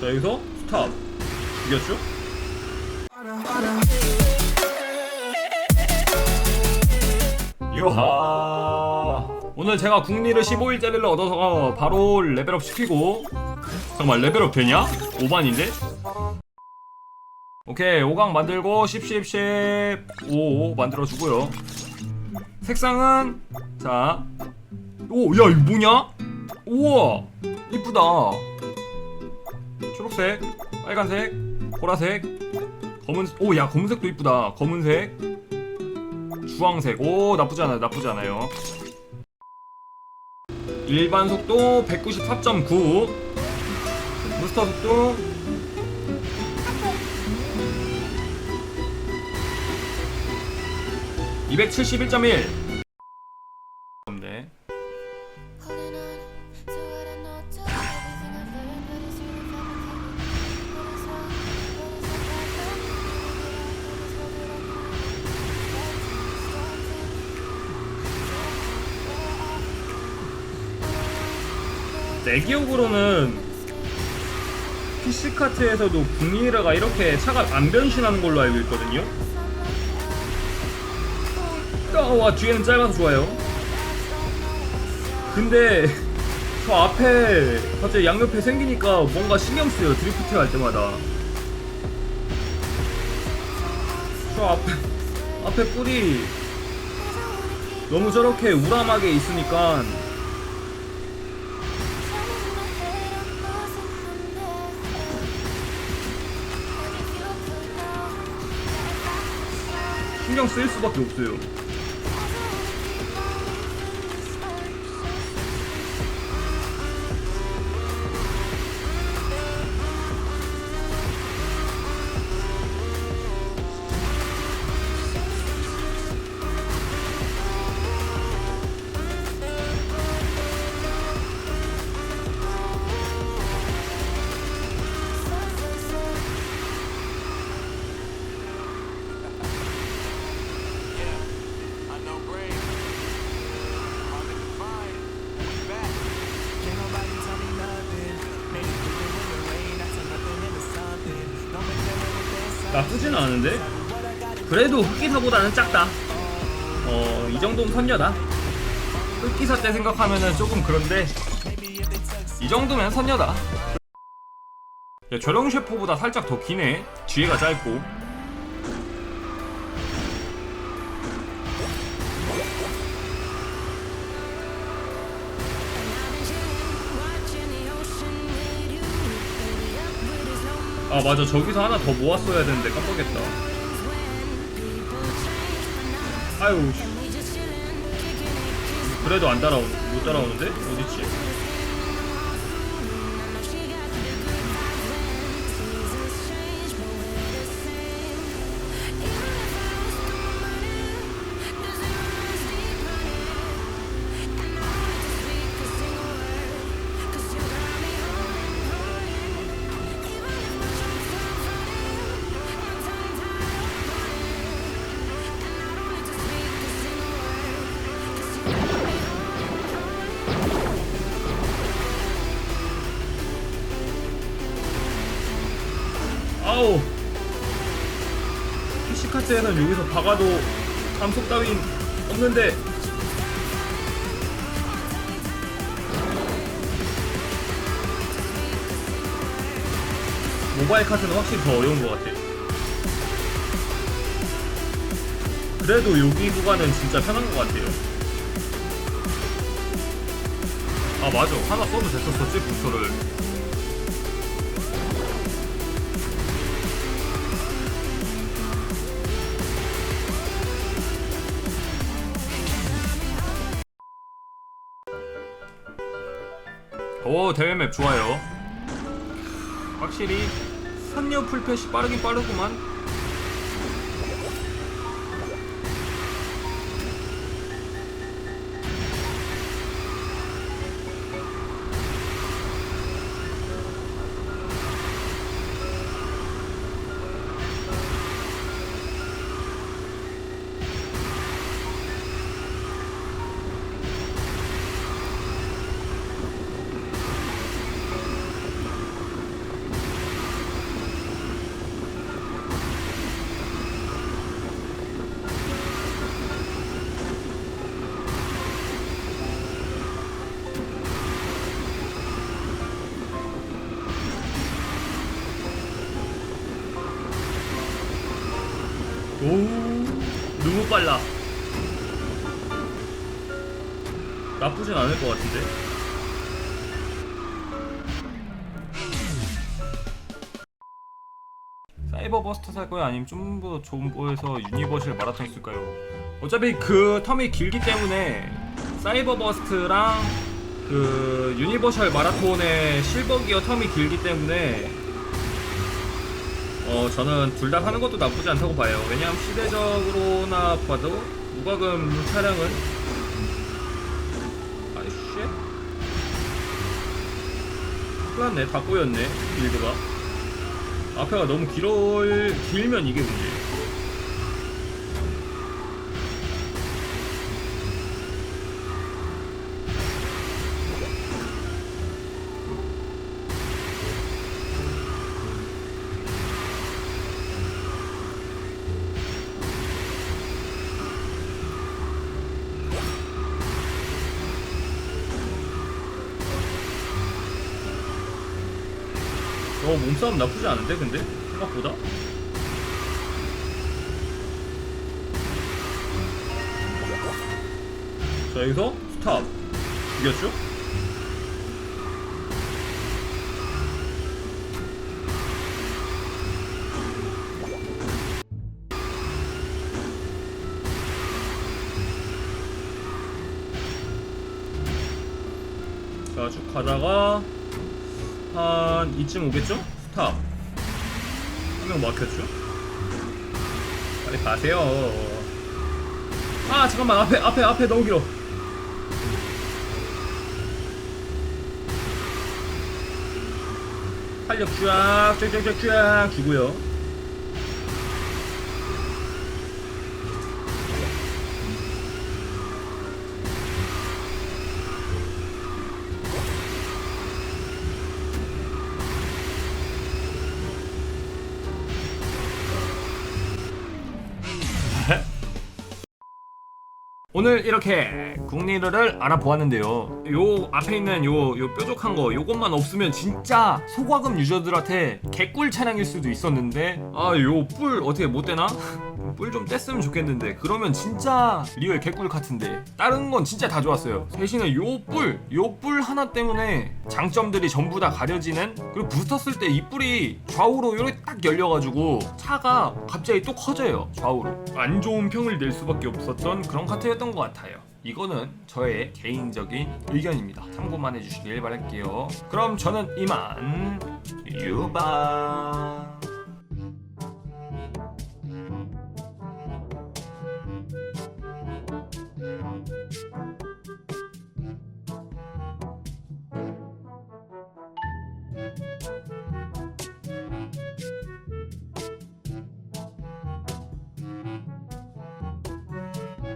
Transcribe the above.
자 여기서 스탑 죽였죠? 요하 오늘 제가 국리를 15일짜리를 얻어서 바로 레벨업 시키고 잠깐만 레벨업 되냐? 5반인데? 오케이 5강 만들고 10 10 10 5 만들어주고요 색상은 자 오, 야, 이거 뭐냐? 우와, 이쁘다. 초록색, 빨간색, 보라색, 검은, 오, 야, 검은색도 이쁘다. 검은색, 주황색. 오, 나쁘지 않아요, 나쁘지 않아요. 일반 속도 194.9. 부스터 속도 271.1. 네. 내 기억으로는 PC카트에서도 북미라가 이렇게 차가 안 변신하는 걸로 알고 있거든요. 어, 와 뒤에는 짧아서 좋아요. 근데 저 앞에 갑자기 양옆에 생기니까 뭔가 신경 쓰여 드리프트 할 때마다. 저 앞에 앞에 뿔이 너무 저렇게 우람하게 있으니까 신경 쓰일 수밖에 없어요. 나쁘진 않은데? 그래도 흑기사보다는 작다. 어, 이 정도면 선녀다. 흑기사 때 생각하면은 조금 그런데, 이 정도면 선녀다. 야, 저령 셰퍼보다 살짝 더 기네. 뒤에가 짧고. 아 맞아. 저기서 하나 더 모았어야 되는데 깜빡했다. 아유 씨. 그래도 안 따라오 못 따라오는데? 어디지 아우. PC카트에는 여기서 박아도 감속 따윈 없는데. 모바일 카트는 확실히 더 어려운 것 같아 그래도 여기 구간은 진짜 편한 것 같아요. 아 맞아. 하나 써도 됐었었지 부스터를 오 대회 맵 좋아요. 확실히 선녀 풀펫이 빠르긴 빠르구만 빨라. 나쁘진 않을 것 같은데? 사이버 버스터 살 거야 아니면 좀 더 좋은 보에서 유니버셜 마라톤 쓸까요? 어차피 그 텀이 길기 때문에 사이버 버스트랑 그 유니버셜 마라톤의 실버 기어 텀이 길기 때문에 어 저는 둘 다 하는 것도 나쁘지 않다고 봐요. 왜냐하면 시대적으로나 봐도 무과금 차량은 아이씨 큰일 났네 다 꼬였네 빌드가 앞에가 너무 길어 길면 이게 문제예요. 어 몸싸움 나쁘지 않은데 근데? 생각보다? 자 여기서 스탑. 죽였죠? 자 쭉 가다가 한 이쯤 오겠죠? 스탑. 한명 막혔죠? 빨리 가세요. 아 잠깐만. 앞에 앞에 앞에 너무 길어. 활력 쫙쫙쫙 쫙 주고요 Yeah. 오늘 이렇게 국리를 알아보았는데요. 요 앞에 있는 요, 요 뾰족한 거 요것만 없으면 진짜 소과금 유저들한테 개꿀 차량일 수도 있었는데 아 요 뿔 어떻게 못 되나? 뿔 좀 뗐으면 좋겠는데 그러면 진짜 리얼 개꿀 같은데 다른 건 진짜 다 좋았어요. 대신에 요 뿔, 요 뿔 하나 때문에 장점들이 전부 다 가려지는 그리고 부스터 쓸 때 이 뿔이 좌우로 이렇게 딱 열려가지고 차가 갑자기 또 커져요 좌우로 안 좋은 평을 낼 수밖에 없었던 그런 카트였 던 것 같아요. 이거는 저의 개인적인 의견입니다. 참고만 해주시길 바랄게요. 그럼 저는 이만 유바.